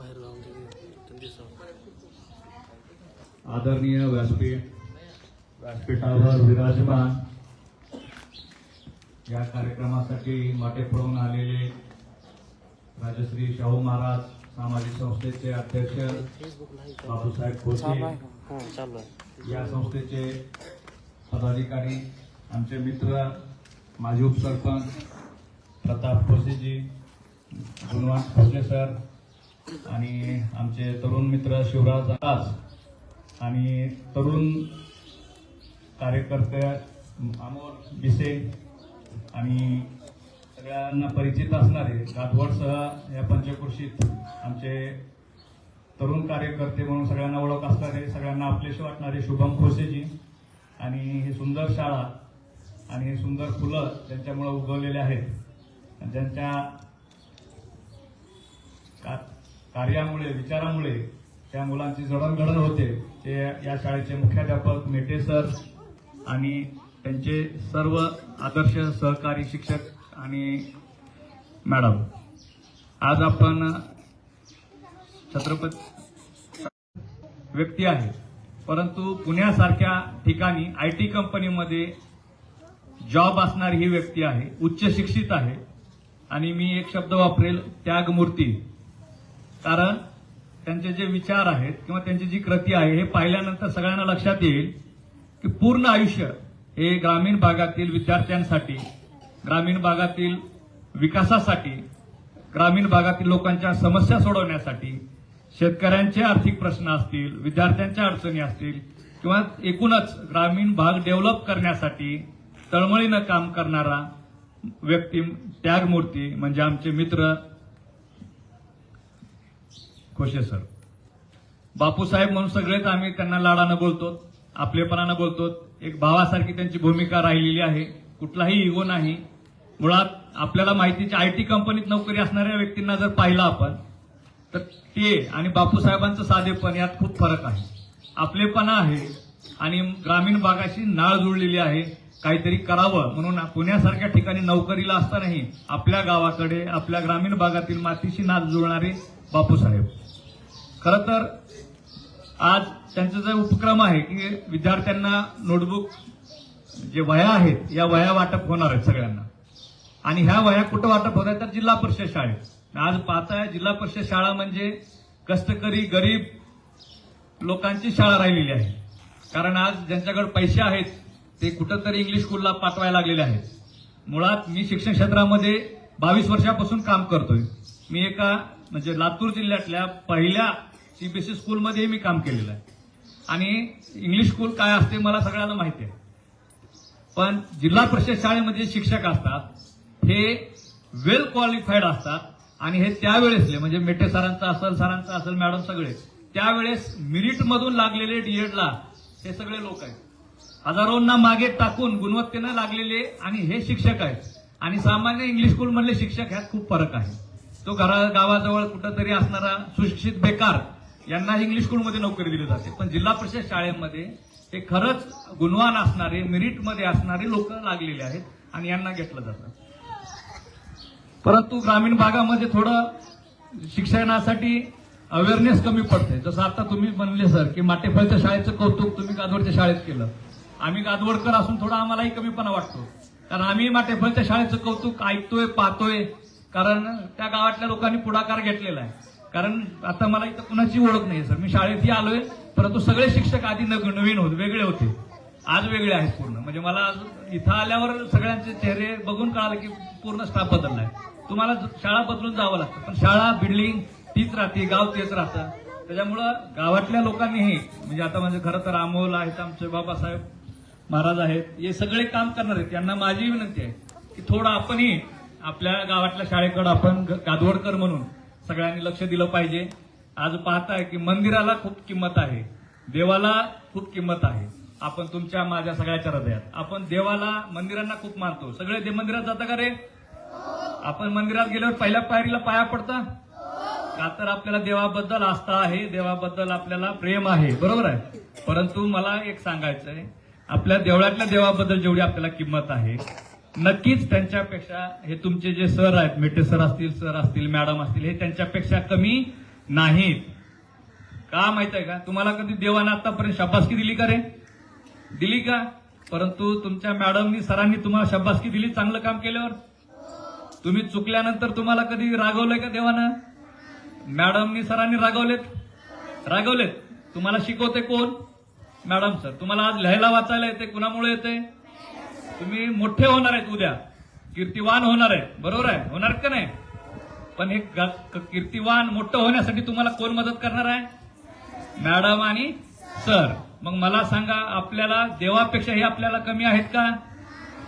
बाहेर आदरणीय व्यासपीठ व्यासपीठावर विराजमान. या कार्यक्रमासाठी माटे पळून आलेले राजश्री शाहू महाराज सामाजिक संस्थेचे अध्यक्ष चालू खोसे या संस्थेचे पदाधिकारी आमचे मित्र माजी उपसरपंच प्रताप खोसेजी गुणवान खोसे सर आणि आमचे तरुण मित्र शिवराज दास आणि तरुण कार्यकर्ते अमोल बिसे आणि सगळ्यांना परिचित असणारे गादवडसह या पंचकृषीत आमचे तरुण कार्यकर्ते म्हणून सगळ्यांना ओळख असणारे सगळ्यांना आपलेशी वाटणारे शुभम खोसेजी आणि ही सुंदर शाळा आणि ही सुंदर फुलं त्यांच्यामुळं उगवलेले आहेत. ज्यांच्या त्यांच्या कार्यामुळे विचारामुळे त्या मुलांची जडणघडण होते. ते या शाळेचे मुख्याध्यापक मेटे सर आणि त्यांचे सर्व आदर्श सहकारी शिक्षक आणि मॅडम. आज आपण छत्रपती व्यक्ती आहे. परंतु पुण्यासारख्या ठिकाणी आय टी कंपनीमध्ये जॉब असणारी ही व्यक्ती आहे. उच्च शिक्षित आहे. आणि मी एक शब्द वापरेल त्यागमूर्ती. कारण त्यांचे जे विचार आहेत किंवा त्यांची जी कृती आहे हे पाहिल्यानंतर सगळ्यांना लक्षात येईल की पूर्ण आयुष्य हे ग्रामीण भागातील विद्यार्थ्यांसाठी ग्रामीण भागातील विकासासाठी ग्रामीण भागातील लोकांच्या समस्या सोडवण्यासाठी शेतकऱ्यांचे आर्थिक प्रश्न असतील विद्यार्थ्यांच्या अडचणी असतील किंवा एकूणच ग्रामीण भाग डेव्हलप करण्यासाठी तळमळीनं काम करणारा व्यक्ती त्यागमूर्ती म्हणजे आमचे मित्र खोशे सर. बापूसाहेब म्हणून सगळेच आम्ही त्यांना लाडानं बोलतो आपलेपणानं बोलतो. एक भावासारखी त्यांची भूमिका राहिलेली आहे. कुठलाही इगो नाही. मुळात आपल्याला माहितीची आय टी कंपनीत नोकरी असणाऱ्या व्यक्तींना जर पाहिलं आपण तर ते आणि बापूसाहेबांचं साधेपण यात खूप फरक आहे. आपलेपणा आहे आणि ग्रामीण भागाशी नाळ जुळलेली आहे. काहीतरी करावं म्हणून पुण्यासारख्या ठिकाणी नोकरीला असतानाही आपल्या गावाकडे आपल्या ग्रामीण भागातील मातीशी नाळ जुळणारे बापूसाहेब. खरं तर आज त्यांचा जो उपक्रम आहे की विद्यार्थ्यांना नोटबुक जे वया आहेत या वया वाटप होणार आहेत सगळ्यांना. आणि ह्या वया कुठं वाटप होत आहेत तर जिल्हा परिषद शाळेत. आज पाहताय जिल्हा परिषद शाळा म्हणजे कष्टकरी गरीब लोकांची शाळा राहिलेली आहे. कारण आज ज्यांच्याकडे पैसे आहेत ते कुठंतरी इंग्लिश स्कूलला पाठवायला लागलेले आहेत. मुळात मी शिक्षण क्षेत्रामध्ये बावीस वर्षापासून काम करतोय. मी एका म्हणजे लातूर जिल्ह्यातल्या पहिल्या सीबीएसई स्कूलमध्येही मी काम केलेलं आहे. आणि इंग्लिश स्कूल काय असते मला सगळ्यांना माहिती आहे. पण जिल्हा परिषद शाळेमध्ये शिक्षक असतात हे वेल क्वालिफाईड असतात आणि हे त्यावेळेसले म्हणजे मेटे सरांचं असेल सरांचं असेल मॅडम सगळे त्यावेळेस मिरिटमधून लागलेले डीएडला हे सगळे लोक आहेत. हजारोंना मागे टाकून गुणवत्तेनं लागलेले आणि हे शिक्षक आहेत. आणि सामान्य इंग्लिश स्कूलमधले शिक्षक ह्यात खूप फरक आहे. तो घरा गावाजवळ कुठंतरी असणारा सुशिक्षित बेकार यांना इंग्लिश स्कूलमध्ये नोकरी दिली जाते. पण जिल्हा परिषद शाळेमध्ये हे खरंच गुणवान असणारे मेरिटमध्ये असणारे लोक लागलेले आहेत आणि यांना घेतलं जातं. परंतु ग्रामीण भागामध्ये थोडं शिक्षणासाठी अवेअरनेस कमी पडते जसं आता तुम्ही म्हणले सर की माटेफळच्या शाळेचं कौतुक तुम्ही गादवडच्या शाळेत केलं. आम्ही गादवडकर असून थोडा आम्हालाही कमीपणा वाटतो. कारण आम्ही माटेफळच्या शाळेचं कौतुक ऐकतोय पाहतोय. कारण त्या गावातल्या लोकांनी पुढाकार घेतलेला आहे. कारण आता मला इथं कुणाची ओळख नाही सर. मी शाळेतही आलोय परंतु सगळे शिक्षक आधी नवीन होते वेगळे होते. आज वेगळे आहेत पूर्ण. म्हणजे मला आज इथं आल्यावर सगळ्यांचे चेहरे बघून कळालं की पूर्ण स्टाफ बदलला आहे तुम्हाला शाळा बदलून जावं लागतं पण शाळा बिल्डिंग तीच राहते गाव तेच राहतं. त्याच्यामुळं गावातल्या लोकांनीही म्हणजे आता म्हणजे खरं तर अमोल आहेत आमचे बाबासाहेब महाराज आहेत हे सगळे काम करणार आहेत. त्यांना माझी विनंती आहे की थोडं आपणही आपल्या गावातल्या शाळेकडं आपण गादवडकर म्हणून सगळ्यांनी लक्ष दिलं पाहिजे. आज पाहताय की मंदिराला खूप किंमत आहे. देवाला खूप किंमत आहे. आपण तुमच्या माझ्या सगळ्याच्या हृदयात. आपण देवाला मंदिरांना खूप मानतो. सगळे दे मंदिरात जाता का रे? आपण मंदिरात गेल्यावर पहिल्या पायरीला पाया पडता? का तर आपल्याला देवाबद्दल आस्था आहे देवाबद्दल आपल्याला प्रेम आहे. बरोबर आहे? परंतु मला एक सांगायचं आहे आपल्या देवळातल्या देवाबद्दल जेवढी आपल्याला किंमत आहे नक्कीच त्यांच्यापेक्षा हे तुमचे जे सर आहेत मेटे सर असतील सर असतील मॅडम असतील हे त्यांच्यापेक्षा कमी नाहीत. का माहीत आहे का? तुम्हाला कधी देवानं आतापर्यंत शाबासकी दिली का रे? दिली का? परंतु तुमच्या मॅडमनी सरांनी तुम्हाला शाबासकी दिली चांगलं काम केल्यावर? तुम्ही चुकल्यानंतर तुम्हाला कधी रागवलंय का देवानं? मॅडमनी सरांनी रागवलेत? रागवलेत. तुम्हाला शिकवते कोण? मॅडम सर तुम्हाला आज लिहायला वाचायला येते कुणामुळे येते? तुम्ही मोठे होणार आहेत उद्या. कीर्तिवान होणार आहे बरोबर आहे? होणार का नाही? पण हे ग- कीर्तिवान मोठं होण्यासाठी तुम्हाला कोण मदत करणार आहे? मॅडम आणि सर. मग मला सांगा आपल्याला देवापेक्षा हे आपल्याला कमी आहेत का?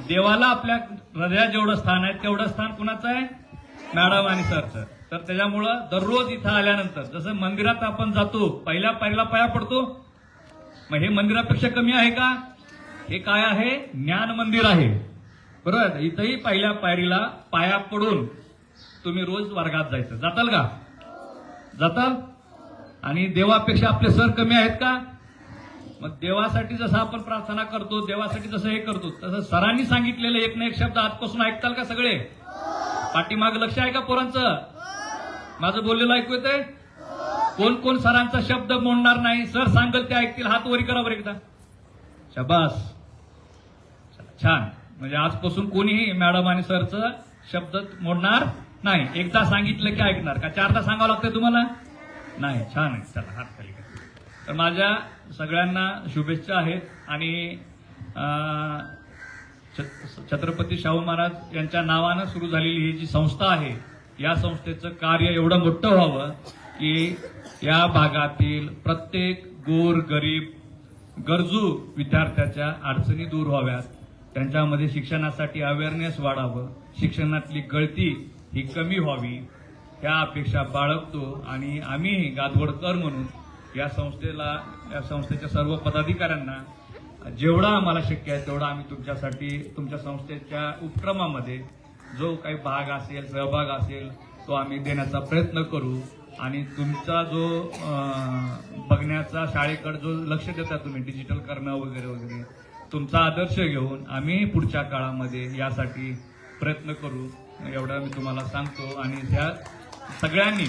देवाला आपल्या हृदयात जेवढं स्थान आहे तेवढं स्थान कुणाचं आहे? मॅडम आणि सरचं तर त्याच्यामुळं दररोज इथं आल्यानंतर जसं मंदिरात आपण जातो पहिल्या पायरीला पाया पडतो मग हे मंदिरापेक्षा कमी आहे का? हे काय आहे? ज्ञान मंदिर आहे. बरोबर? इथंही पहिल्या पायरीला पाया पडून तुम्ही रोज वर्गात जायचं. जाताल का? जाताल? आणि देवापेक्षा आपले सर कमी आहेत का? मग देवासाठी जसं आपण प्रार्थना करतो देवासाठी जसं हे करतो तसं सरांनी सांगितलेलं एक ना एक शब्द आजपासून ऐकताल का सगळे? पाठीमाग लक्ष आहे का पोरांचं? माझं बोललेलं ऐकू येते कोण कोण सरांचा शब्द मोडणार नाही? सर सांगल ते ऐकतील. हात वरी करा बरं एकदा. शबास. छान. म्हणजे आजपासून कोणीही मॅडम आणि सरचं शब्द मोडणार नाही. एकदा सांगितलं की ऐकणार. का चारदा सांगावं लागतं तुम्हाला? नाही. छान आहे. चला हात खाली तर माझ्या सगळ्यांना शुभेच्छा आहेत. आणि छत्रपती शाहू महाराज यांच्या नावानं सुरू झालेली ही जी संस्था आहे या संस्थेचं कार्य एवढं मोठं व्हावं की या भागातील प्रत्येक गोर गरीब गरजू विद्यार्थ्याच्या अडचणी दूर व्हाव्यात. त्यांच्यामध्ये शिक्षणासाठी अवेअरनेस वाढावं शिक्षणातली गळती ही कमी व्हावी त्या अपेक्षा बाळगतो आणि आम्ही गादवडकर म्हणून या संस्थेला या संस्थेच्या सर्व पदाधिकाऱ्यांना जेवढा आम्हाला शक्य आहे तेवढा आम्ही तुमच्यासाठी तुमच्या संस्थेच्या उपक्रमामध्ये जो काही भाग असेल सहभाग असेल तो आम्ही देण्याचा प्रयत्न करू आणि तुमचा जो बघण्याचा शाळेकडे जो लक्ष देता तुम्ही डिजिटल करणं वगैरे वगैरे तुमचा आदर्श घेऊन आम्ही पुढच्या काळामध्ये यासाठी प्रयत्न करू. एवढं मी तुम्हाला सांगतो. आणि त्या सगळ्यांनी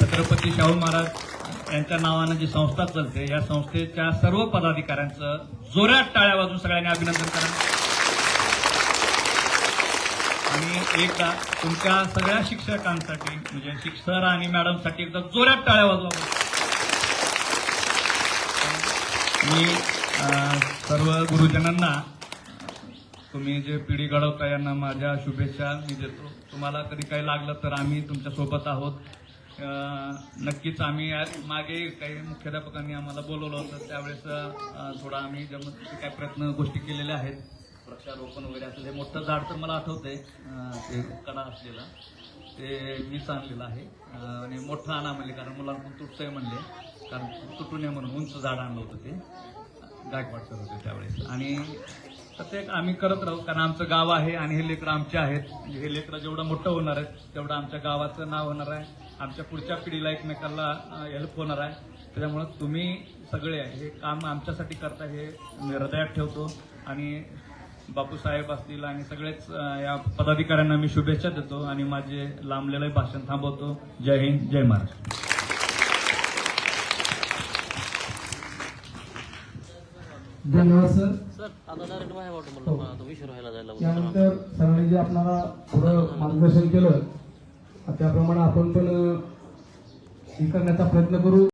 छत्रपती शाहू महाराज यांच्या नावानं जी संस्था चालते या संस्थेच्या सर्व पदाधिकाऱ्यांचं जोरात टाळ्या वाजून सगळ्यांनी अभिनंदन करा. आणि एकदा तुमच्या सगळ्या शिक्षकांसाठी म्हणजे शिक्षक आणि मॅडमसाठी एकदा जोरात टाळ्या वाजवा. मी सर्व गुरुजनांना तुम्ही जे पिढी घडवता यांना माझ्या शुभेच्छा मी देतो. तुम्हाला कधी काही लागलं तर आम्ही तुमच्यासोबत आहोत. नक्कीच आम्ही मागे काही मुख्याध्यापकांनी आम्हाला बोलवलं होतं. त्यावेळेस थोडा आम्ही जमत काही प्रयत्न गोष्टी केलेल्या आहेत. वृक्षारोपण वगैरे असं हे मोठं झाड तर मला आठवतंय आहे ते कडा असलेला. ते मीच आणलेलं आहे. आणि मोठं आणा म्हणले कारण मुलांकडून तुटतंय म्हणले. कारण तुटू नये म्हणून उंच झाड आणलं होतं ते. गायकवाड करत होते त्यावेळेस. आणि प्रत्येक आम्ही करत राहू कारण आमचं गाव आहे आणि हे लेकरं आमचे आहेत. म्हणजे हे लेकरं जेवढं मोठं होणार आहेत तेवढं आमच्या गावाचं नाव होणार आहे. आमच्या पुढच्या पिढीला एकमेकाला हेल्प होणार आहे. त्याच्यामुळं तुम्ही सगळे हे काम आमच्यासाठी करता हे मी हृदयात ठेवतो. आणि बापूसाहेब असतील आणि सगळेच या पदाधिकाऱ्यांना मी शुभेच्छा देतो आणि माझे लांबलेलं भाषण थांबवतो. जय हिंद जय महाराष्ट्र. धन्यवाद सर. सर आता डायरेक्ट माझ्या वाटतं म्हणलं पण आता विषय राहायला जायला त्यानंतर सरांनी जे आपल्याला थोडं मार्गदर्शन केलं त्याप्रमाणे आपण पण हे करण्याचा प्रयत्न करू.